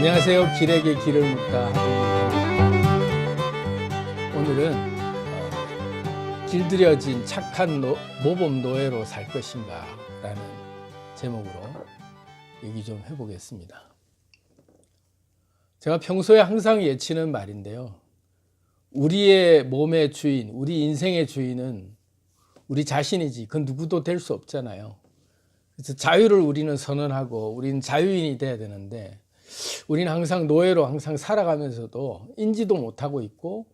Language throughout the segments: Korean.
안녕하세요. 길에게 길을 묻다. 오늘은 어, 길들여진 착한 노- 모범 노예로 살 것인가 라는 제목으로 얘기 좀 해보겠습니다. 제가 평소에 항상 예치는 말인데요. 우리의 몸의 주인, 우리 인생의 주인은 우리 자신이지 그 누구도 될 수 없잖아요. 그래서 자유를 우리는 선언하고 우리는 자유인이 돼야 되는데 우리는 항상 노예로 항상 살아가면서도 인지도 못하고 있고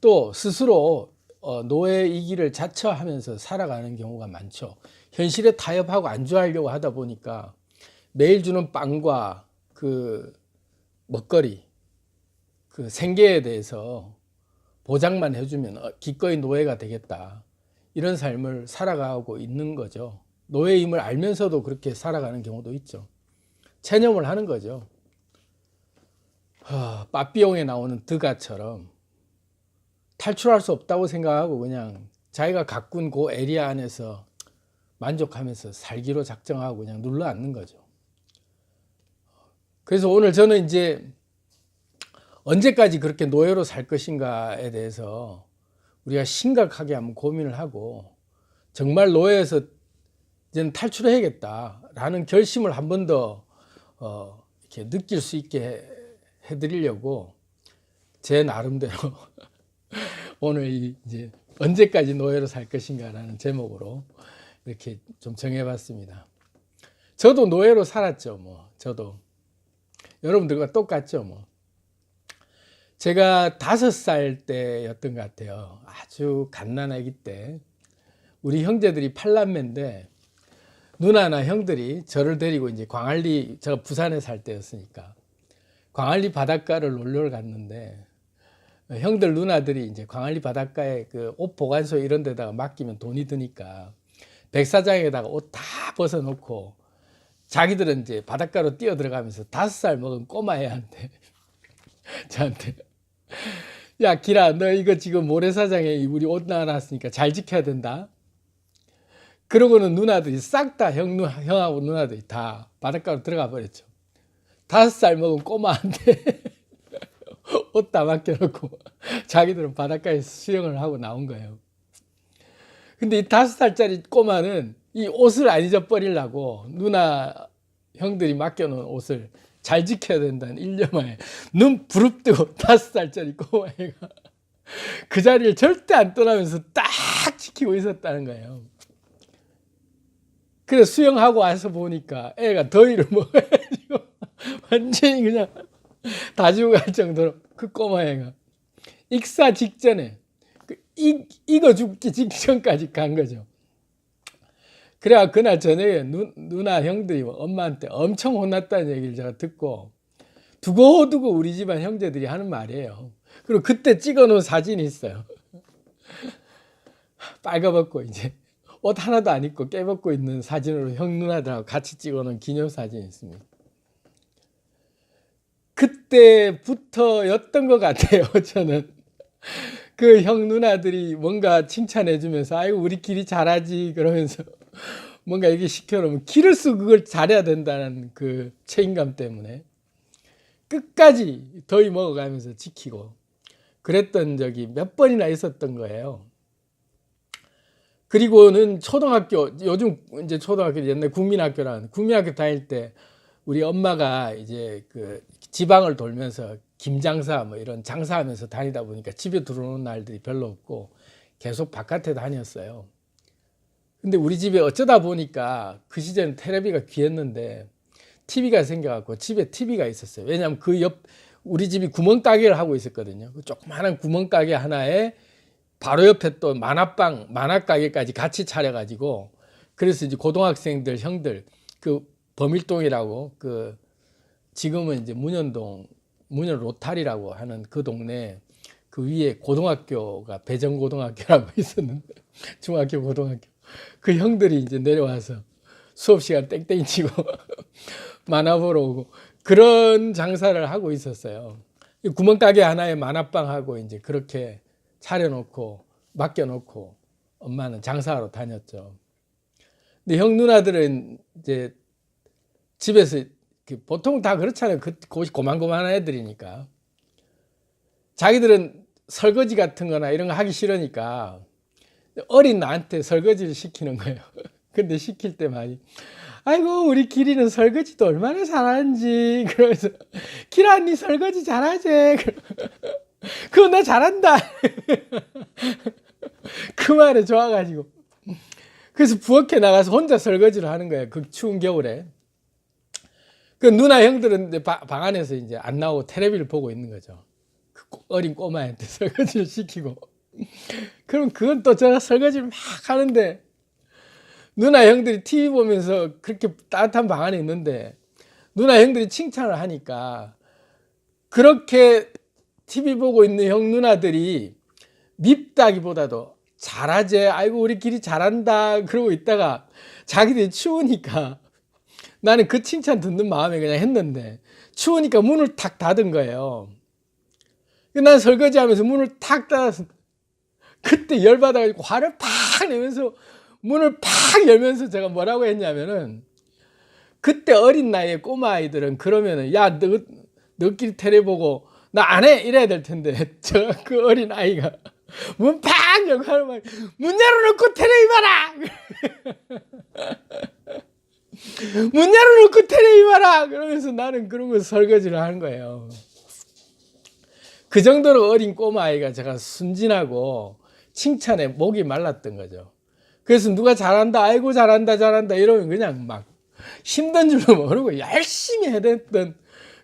또 스스로 어, 노예이기를 자처하면서 살아가는 경우가 많죠. 현실에 타협하고 안주하려고 하다 보니까 매일 주는 빵과 그 먹거리, 그 생계에 대해서 보장만 해주면 어, 기꺼이 노예가 되겠다. 이런 삶을 살아가고 있는 거죠. 노예임을 알면서도 그렇게 살아가는 경우도 있죠. 체념을 하는 거죠. 하, 빠삐용에 나오는 드가처럼 탈출할 수 없다고 생각하고 그냥 자기가 가꾼 그 에리아 안에서 만족하면서 살기로 작정하고 그냥 눌러 앉는 거죠. 그래서 오늘 저는 이제 언제까지 그렇게 노예로 살 것인가에 대해서 우리가 심각하게 한번 고민을 하고 정말 노예에서 이제는 탈출해야겠다라는 결심을 한 번더 어, 이렇게 느낄 수 있게 해드리려고 제 나름대로 오늘 이 이제 언제까지 노예로 살 것인가라는 제목으로 이렇게 좀 정해봤습니다. 저도 노예로 살았죠, 뭐 저도 여러분들과 똑같죠, 뭐. 제가 다섯 살 때였던 것 같아요. 아주 갓난아기 때 우리 형제들이 팔남매인데 누나나 형들이 저를 데리고 이제 광안리 제가 부산에 살 때였으니까 광안리 바닷가를 놀러 갔는데 형들 누나들이 이제 광안리 바닷가에 그 옷 보관소 이런 데다가 맡기면 돈이 드니까 백사장에다가 옷 다 벗어놓고 자기들은 이제 바닷가로 뛰어 들어가면서 다섯 살 먹은 꼬마 애한테 저한테 야 기라 너 이거 지금 모래사장에 우리 옷 나눠놨으니까 잘 지켜야 된다. 그러고는 누나들이 싹 다 형, 누- 형하고 누나들이 다 바닷가로 들어가 버렸죠. 다섯 살 먹은 꼬마한테 옷 다 맡겨놓고 자기들은 바닷가에서 수영을 하고 나온 거예요. 근데 이 다섯 살짜리 꼬마는 이 옷을 안 잊어버리려고 누나 형들이 맡겨놓은 옷을 잘 지켜야 된다는 일념하에 눈 부릅뜨고 다섯 살짜리 꼬마애가 그 자리를 절대 안 떠나면서 딱 지키고 있었다는 거예요. 그래서 수영하고 와서 보니까 애가 더위를 먹어가지고 완전히 그냥 다 죽어갈 정도로 그 꼬마 애가 익사 직전에 그 익, 익어 죽기 직전까지 간 거죠. 그래야 그날 저녁에 누, 누나 형들이 엄마한테 엄청 혼났다는 얘기를 제가 듣고 두고두고 우리 집안 형제들이 하는 말이에요. 그리고 그때 찍어놓은 사진이 있어요. 빨가벗고 이제 옷 하나도 안 입고 깨벗고 있는 사진으로 형 누나들하고 같이 찍어놓은 기념 사진이 있습니다. 그때부터였던 것 같아요. 저는 그 형 누나들이 뭔가 칭찬해 주면서 아이고 우리 길이 잘하지 그러면서 뭔가 이렇게 시켜놓으면 길을수 그걸 잘해야 된다는 그 책임감 때문에 끝까지 더위 먹어가면서 지키고 그랬던 적이 몇 번이나 있었던 거예요. 그리고는 초등학교 요즘 이제 초등학교 옛날 국민학교라는 국민학교 다닐 때 우리 엄마가 이제 그 지방을 돌면서 김장사 뭐 이런 장사하면서 다니다 보니까 집에 들어오는 날들이 별로 없고 계속 바깥에 다녔어요. 근데 우리 집에 어쩌다 보니까 그 시절엔 텔레비가 귀했는데 TV가 생겨갖고 집에 TV가 있었어요. 왜냐하면 그 옆 우리 집이 구멍가게를 하고 있었거든요. 그 조그마한 구멍가게 하나에 바로 옆에 또 만화방 만화가게까지 같이 차려가지고 그래서 이제 고등학생들 형들 그 범일동이라고 그 지금은 이제 문현동 문현 로탈이라고 하는 그 동네 그 위에 고등학교가 배정고등학교라고 있었는데 중학교 고등학교 그 형들이 이제 내려와서 수업 시간 땡땡이 치고 만화 보러 오고 그런 장사를 하고 있었어요. 이 구멍가게 하나에 만화방하고 이제 그렇게 차려놓고 맡겨놓고 엄마는 장사하러 다녔죠. 근데 형 누나들은 이제 집에서 그 보통 다 그렇잖아요. 그 고만고만한 애들이니까. 자기들은 설거지 같은 거나 이런 거 하기 싫으니까 어린 나한테 설거지를 시키는 거예요. 근데 시킬 때 많이 아이고 우리 길이는 설거지도 얼마나 잘하는지 그러면서 길아 니 설거지 잘하지 그거 나 잘한다 그 말에 좋아가지고 그래서 부엌에 나가서 혼자 설거지를 하는 거예요 그 추운 겨울에 그 누나 형들은 이제 바- 방 안에서 이제 안 나오고 텔레비를 보고 있는 거죠. 그 꼬- 어린 꼬마한테 설거지를 시키고. 그럼 그건 또 제가 설거지를 막 하는데 누나 형들이 TV 보면서 그렇게 따뜻한 방 안에 있는데 누나 형들이 칭찬을 하니까 그렇게 TV 보고 있는 형 누나들이 밉다기보다도 잘하지 아이고 우리 길이 잘한다 그러고 있다가 자기들이 추우니까 나는 그 칭찬 듣는 마음에 그냥 했는데 추우니까 문을 탁 닫은 거예요. 난 설거지하면서 문을 탁 닫아서 그때 열받아가지고 화를 팍 내면서 문을 팍 열면서 제가 뭐라고 했냐면은 그때 어린 나이에 꼬마 아이들은 그러면은 야 너 너끼리 테레 보고 나 안 해! 이래야 될 텐데 저 그 어린 아이가 문 팍 열고 하는 말문 열어놓고 테레비 봐라 문 열어놓고 테레비 봐라 그러면서 나는 그런 거 설거지를 하는 거예요. 그 정도로 어린 꼬마 아이가 제가 순진하고 칭찬에 목이 말랐던 거죠. 그래서 누가 잘한다, 아이고 잘한다, 잘한다 이러면 그냥 막 힘든 줄도 모르고 열심히 해냈던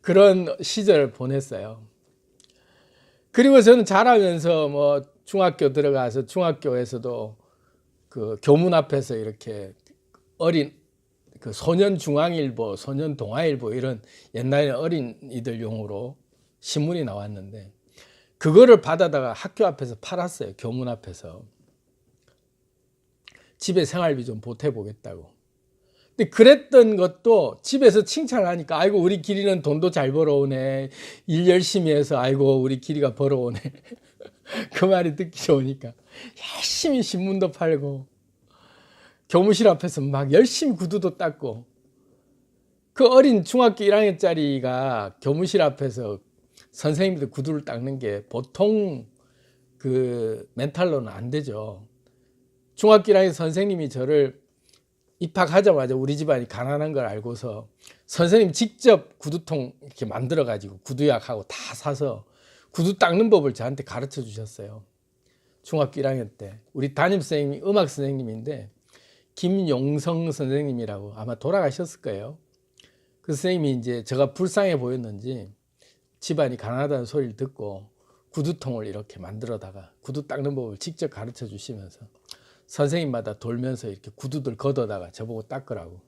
그런 시절을 보냈어요. 그리고 저는 자라면서 뭐 중학교 들어가서 중학교에서도 그 교문 앞에서 이렇게 어린 그 소년 중앙일보, 소년 동아일보 이런 옛날에 어린이들용으로 신문이 나왔는데 그거를 받아다가 학교 앞에서 팔았어요. 교문 앞에서. 집에 생활비 좀 보태 보겠다고. 근데 그랬던 것도 집에서 칭찬을 하니까 아이고 우리 길이는 돈도 잘 벌어오네. 일 열심히 해서 아이고 우리 길이가 벌어오네. 그 말이 듣기 좋으니까 열심히 신문도 팔고 교무실 앞에서 막 열심히 구두도 닦고 그 어린 중학교 1학년짜리가 교무실 앞에서 선생님들 구두를 닦는 게 보통 그 멘탈로는 안 되죠. 중학교 1학년 선생님이 저를 입학하자마자 우리 집안이 가난한 걸 알고서 선생님 직접 구두통 이렇게 만들어 가지고 구두약하고 다 사서 구두 닦는 법을 저한테 가르쳐 주셨어요. 중학교 1학년 때 우리 담임 선생님이 음악 선생님인데 김용성 선생님이라고 아마 돌아가셨을 거예요. 그 선생님이 이제 제가 불쌍해 보였는지 집안이 가난하다는 소리를 듣고 구두통을 이렇게 만들어다가 구두 닦는 법을 직접 가르쳐 주시면서 선생님마다 돌면서 이렇게 구두들 걷어다가 저보고 닦으라고.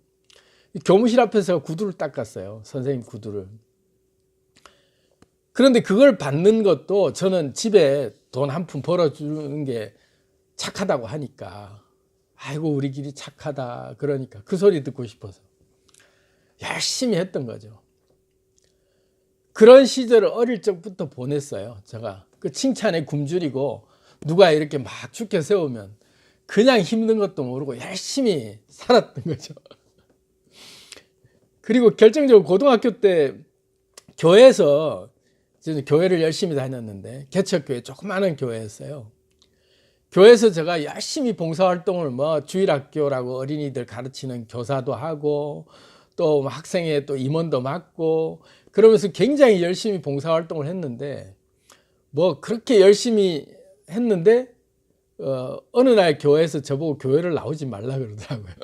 이 교무실 앞에서 구두를 닦았어요. 선생님 구두를. 그런데 그걸 받는 것도 저는 집에 돈 한 푼 벌어주는 게 착하다고 하니까 아이고 우리 길이 착하다 그러니까 그 소리 듣고 싶어서 열심히 했던 거죠. 그런 시절을 어릴 적부터 보냈어요. 제가 그 칭찬에 굶주리고 누가 이렇게 막 죽게 세우면 그냥 힘든 것도 모르고 열심히 살았던 거죠. 그리고 결정적으로 고등학교 때 교회에서 교회를 열심히 다녔는데 개척교회 조그마한 교회였어요. 교회에서 제가 열심히 봉사활동을 뭐 주일학교라고 어린이들 가르치는 교사도 하고 또 학생회 또 임원도 맡고 그러면서 굉장히 열심히 봉사활동을 했는데 뭐 그렇게 열심히 했는데 어, 어느 날 교회에서 저보고 교회를 나오지 말라 그러더라고요.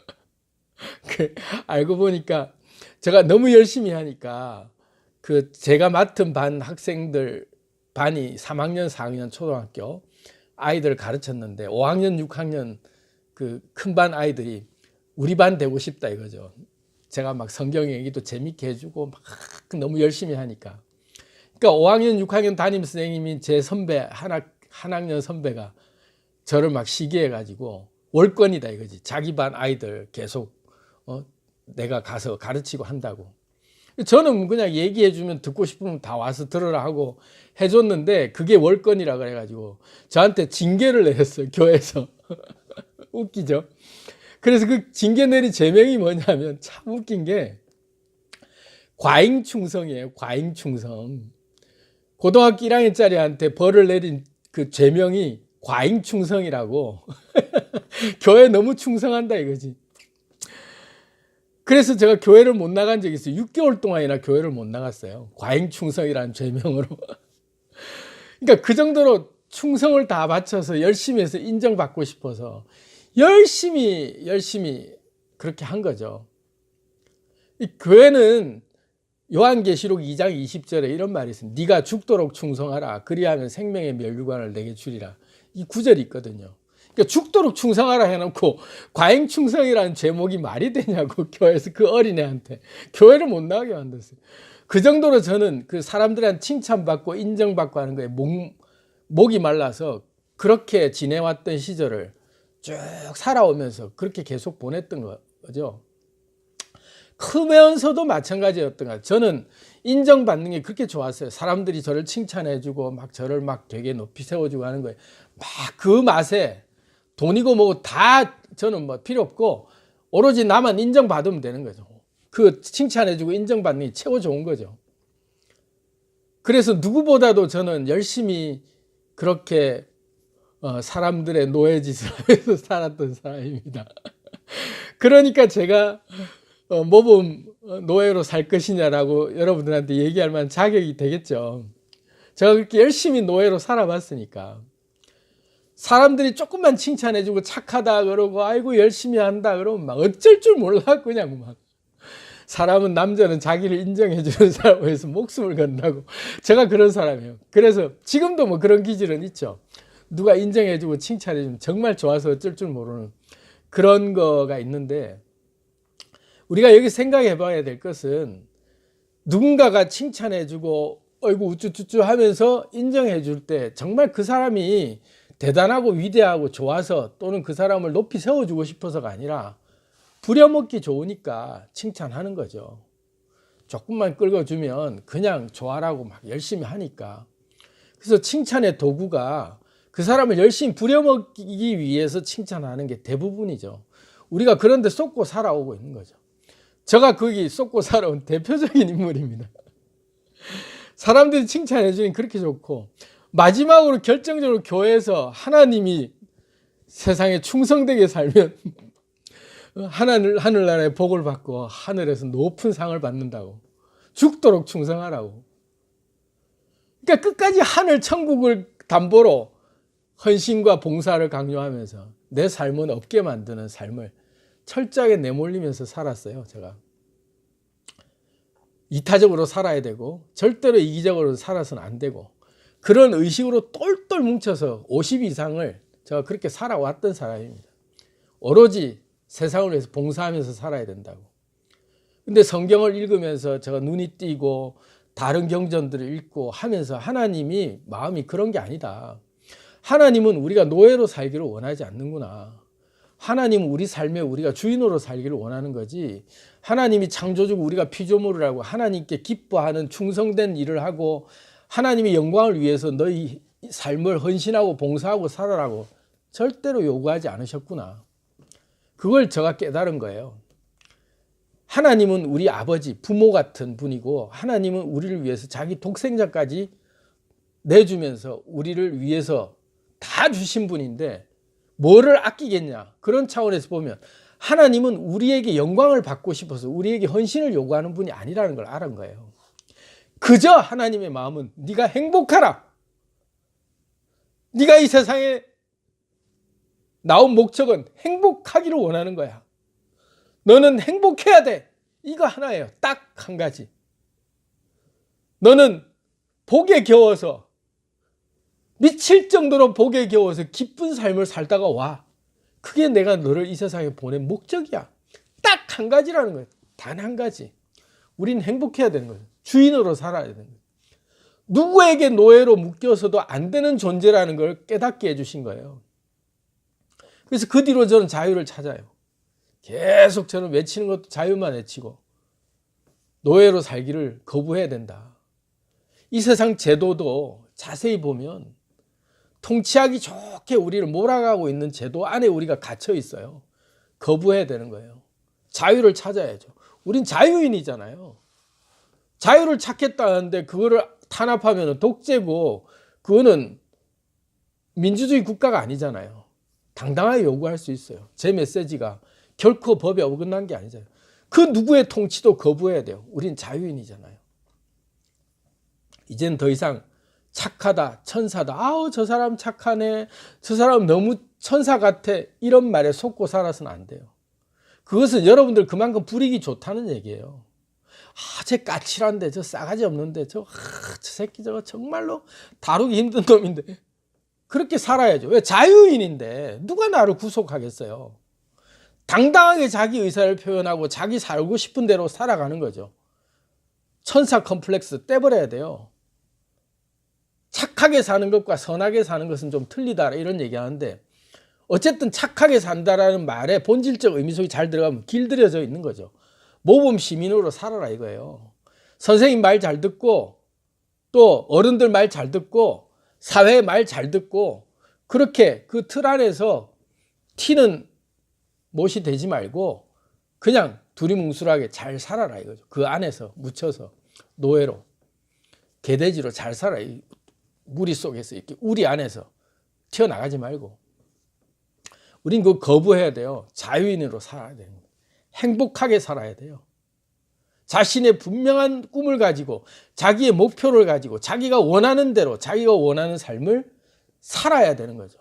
그 알고 보니까 제가 너무 열심히 하니까 그 제가 맡은 반 학생들 반이 3학년, 4학년 초등학교 아이들을 가르쳤는데 5학년, 6학년 그 큰 반 아이들이 우리 반 되고 싶다 이거죠. 제가 막 성경 얘기도 재밌게 해주고 막 너무 열심히 하니까. 그러니까 5학년, 6학년 담임 선생님이 제 선배 한, 학년 선배가 저를 막 시기해 가지고 월권이다 이거지. 자기 반 아이들 계속 어, 내가 가서 가르치고 한다고. 저는 그냥 얘기해주면 듣고 싶으면 다 와서 들으라 하고 해줬는데 그게 월권이라 그래가지고 저한테 징계를 내렸어요 교회에서 웃기죠. 그래서 그 징계 내린 제명이 뭐냐면 참 웃긴 게 과잉 충성이에요. 과잉 충성. 고등학교 1학년짜리한테 벌을 내린 그 죄명이 과잉 충성이라고. 교회 너무 충성한다 이거지. 그래서 제가 교회를 못 나간 적이 있어요. 6개월 동안이나 교회를 못 나갔어요. 과잉 충성이라는 죄명으로. 그러니까 그 정도로 충성을 다 바쳐서 열심히 해서 인정받고 싶어서 열심히 열심히 그렇게 한 거죠. 이 교회는 요한계시록 2장 20절에 이런 말이 있습니다. 네가 죽도록 충성하라. 그리하면 생명의 멸류관을 내게 주리라. 이 구절이 있거든요. 그러니까 죽도록 충성하라 해놓고 과잉 충성이라는 제목이 말이 되냐고 교회에서 그 어린애한테 교회를 못 나가게 만들었어요. 그 정도로 저는 그 사람들한테 칭찬받고 인정받고 하는 거에 목, 목이 말라서 그렇게 지내왔던 시절을 쭉 살아오면서 그렇게 계속 보냈던 거죠. 크면서도 마찬가지였던 것. 저는 인정받는 게 그렇게 좋았어요. 사람들이 저를 칭찬해주고 막 저를 막 되게 높이 세워주고 하는 거예요. 막 그 맛에 돈이고 뭐고 다 저는 뭐 필요 없고 오로지 나만 인정받으면 되는 거죠. 그 칭찬해주고 인정받는 게 최고 좋은 거죠. 그래서 누구보다도 저는 열심히 그렇게 어, 사람들의 노예짓을 하면서 살았던 사람입니다. 그러니까 제가 어, 모범 노예로 살 것이냐라고 여러분들한테 얘기할 만한 자격이 되겠죠. 제가 그렇게 열심히 노예로 살아봤으니까. 사람들이 조금만 칭찬해주고 착하다 그러고 아이고 열심히 한다 그러면 막 어쩔 줄 몰라 그냥 막 사람은 남자는 자기를 인정해주는 사람에서 목숨을 건다고 제가 그런 사람이에요. 그래서 지금도 뭐 그런 기질은 있죠. 누가 인정해주고 칭찬해주면 정말 좋아서 어쩔 줄 모르는 그런 거가 있는데 우리가 여기 생각해 봐야 될 것은 누군가가 칭찬해주고 어이구 우쭈쭈쭈 하면서 인정해 줄 때 정말 그 사람이 대단하고 위대하고 좋아서 또는 그 사람을 높이 세워주고 싶어서가 아니라 부려먹기 좋으니까 칭찬하는 거죠. 조금만 끌어주면 그냥 좋아라고 막 열심히 하니까. 그래서 칭찬의 도구가 그 사람을 열심히 부려먹기 위해서 칭찬하는 게 대부분이죠. 우리가 그런데 쏟고 살아오고 있는 거죠. 제가 거기 쏟고 살아온 대표적인 인물입니다. 사람들이 칭찬해 주니 그렇게 좋고 마지막으로 결정적으로 교회에서 하나님이 세상에 충성되게 살면 하늘 하늘나라의 복을 받고 하늘에서 높은 상을 받는다고 죽도록 충성하라고. 그러니까 끝까지 하늘 천국을 담보로 헌신과 봉사를 강요하면서 내 삶은 없게 만드는 삶을 철저하게 내몰리면서 살았어요, 제가. 이타적으로 살아야 되고 절대로 이기적으로 살아서는 안 되고 그런 의식으로 똘똘 뭉쳐서 50 이상을 제가 그렇게 살아왔던 사람입니다. 오로지 세상을 위해서 봉사하면서 살아야 된다고. 근데 성경을 읽으면서 제가 눈이 띄고 다른 경전들을 읽고 하면서 하나님이 마음이 그런 게 아니다. 하나님은 우리가 노예로 살기를 원하지 않는구나. 하나님은 우리 삶에 우리가 주인으로 살기를 원하는 거지. 하나님이 창조주고 우리가 피조물이라고 하나님께 기뻐하는 충성된 일을 하고 하나님의 영광을 위해서 너희 삶을 헌신하고 봉사하고 살아라고 절대로 요구하지 않으셨구나. 그걸 제가 깨달은 거예요. 하나님은 우리 아버지, 부모 같은 분이고 하나님은 우리를 위해서 자기 독생자까지 내주면서 우리를 위해서 다 주신 분인데 뭐를 아끼겠냐 그런 차원에서 보면 하나님은 우리에게 영광을 받고 싶어서 우리에게 헌신을 요구하는 분이 아니라는 걸 알은 거예요. 그저 하나님의 마음은 네가 행복하라. 네가 이 세상에 나온 목적은 행복하기를 원하는 거야. 너는 행복해야 돼. 이거 하나예요. 딱 한 가지. 너는 복에 겨워서 미칠 정도로 복에 겨워서 기쁜 삶을 살다가 와. 그게 내가 너를 이 세상에 보낸 목적이야. 딱 한 가지라는 거예요. 단 한 가지. 우린 행복해야 되는 거예요. 주인으로 살아야 거예요. 누구에게 노예로 묶여서도 안 되는 존재라는 걸 깨닫게 해주신 거예요. 그래서 그 뒤로 저는 자유를 찾아요. 계속 저는 외치는 것도 자유만 외치고 노예로 살기를 거부해야 된다. 이 세상 제도도 자세히 보면 통치하기 좋게 우리를 몰아가고 있는 제도 안에 우리가 갇혀 있어요. 거부해야 되는 거예요. 자유를 찾아야죠. 우린 자유인이잖아요. 자유를 찾겠다는데 그거를 탄압하면 독재고 그거는 민주주의 국가가 아니잖아요. 당당하게 요구할 수 있어요. 제 메시지가 결코 법에 어긋난 게 아니잖아요. 그 누구의 통치도 거부해야 돼요. 우린 자유인이잖아요. 이젠 더 이상 착하다, 천사다. 아우, 저 사람 착하네. 저 사람 너무 천사 같아. 이런 말에 속고 살아서는 안 돼요. 그것은 여러분들 그만큼 불이기 좋다는 얘기예요. 아, 쟤 까칠한데, 저 싸가지 없는데, 저, 아, 저 새끼 저거 정말로 다루기 힘든 놈인데. 그렇게 살아야죠. 왜? 자유인인데, 누가 나를 구속하겠어요? 당당하게 자기 의사를 표현하고 자기 살고 싶은 대로 살아가는 거죠. 천사 컴플렉스 떼버려야 돼요. 착하게 사는 것과 선하게 사는 것은 좀 틀리다 이런 얘기하는데 어쨌든 착하게 산다라는 말에 본질적 의미 속에 잘 들어가면 길들여져 있는 거죠. 모범 시민으로 살아라 이거예요. 선생님 말 잘 듣고 또 어른들 말 잘 듣고 사회 말 잘 듣고 그렇게 그 틀 안에서 티는 못이 되지 말고 그냥 두리뭉술하게 잘 살아라 이거죠. 그 안에서 묻혀서 노예로 개돼지로 잘 살아. 이 무리 속에서 이렇게 우리 안에서 튀어나가지 말고 우린 그 거부해야 돼요. 자유인으로 살아야 되는 거예요. 행복하게 살아야 돼요. 자신의 분명한 꿈을 가지고 자기의 목표를 가지고 자기가 원하는 대로 자기가 원하는 삶을 살아야 되는 거죠.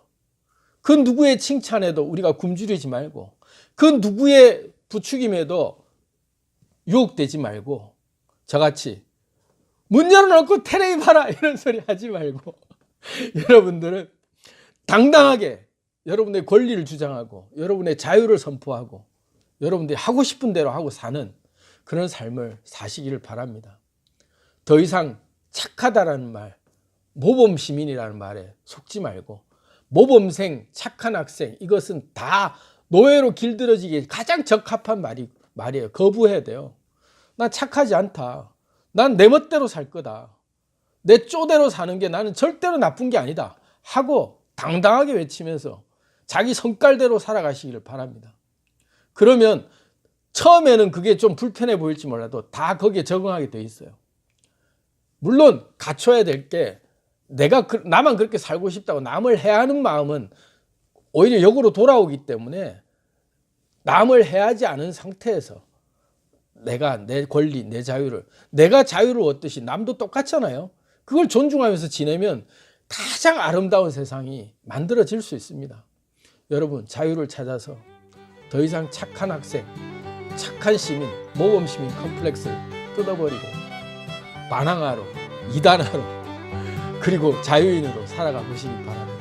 그 누구의 칭찬에도 우리가 굶주리지 말고 그 누구의 부추김에도 유혹되지 말고 저같이 문 열어놓고 테레비 봐라 이런 소리 하지 말고 여러분들은 당당하게 여러분의 권리를 주장하고 여러분의 자유를 선포하고 여러분들이 하고 싶은 대로 하고 사는 그런 삶을 사시기를 바랍니다. 더 이상 착하다라는 말, 모범 시민이라는 말에 속지 말고 모범생, 착한 학생 이것은 다 노예로 길들여지기에 가장 적합한 말이 말이에요. 거부해야 돼요. 난 착하지 않다. 난 내 멋대로 살 거다. 내 쪼대로 사는 게 나는 절대로 나쁜 게 아니다. 하고 당당하게 외치면서 자기 성깔대로 살아가시기를 바랍니다. 그러면 처음에는 그게 좀 불편해 보일지 몰라도 다 거기에 적응하게 돼 있어요. 물론 갖춰야 될 게 내가 그- 나만 그렇게 살고 싶다고 남을 해하는 마음은 오히려 역으로 돌아오기 때문에 남을 해하지 않은 상태에서 내가 내 권리, 내 자유를 내가 자유를 얻듯이 남도 똑같잖아요. 그걸 존중하면서 지내면 가장 아름다운 세상이 만들어질 수 있습니다. 여러분 자유를 찾아서 더 이상 착한 학생, 착한 시민, 모범 시민 컴플렉스를 뜯어버리고 반항하로, 이단하로 그리고 자유인으로 살아가 보시기 바랍니다.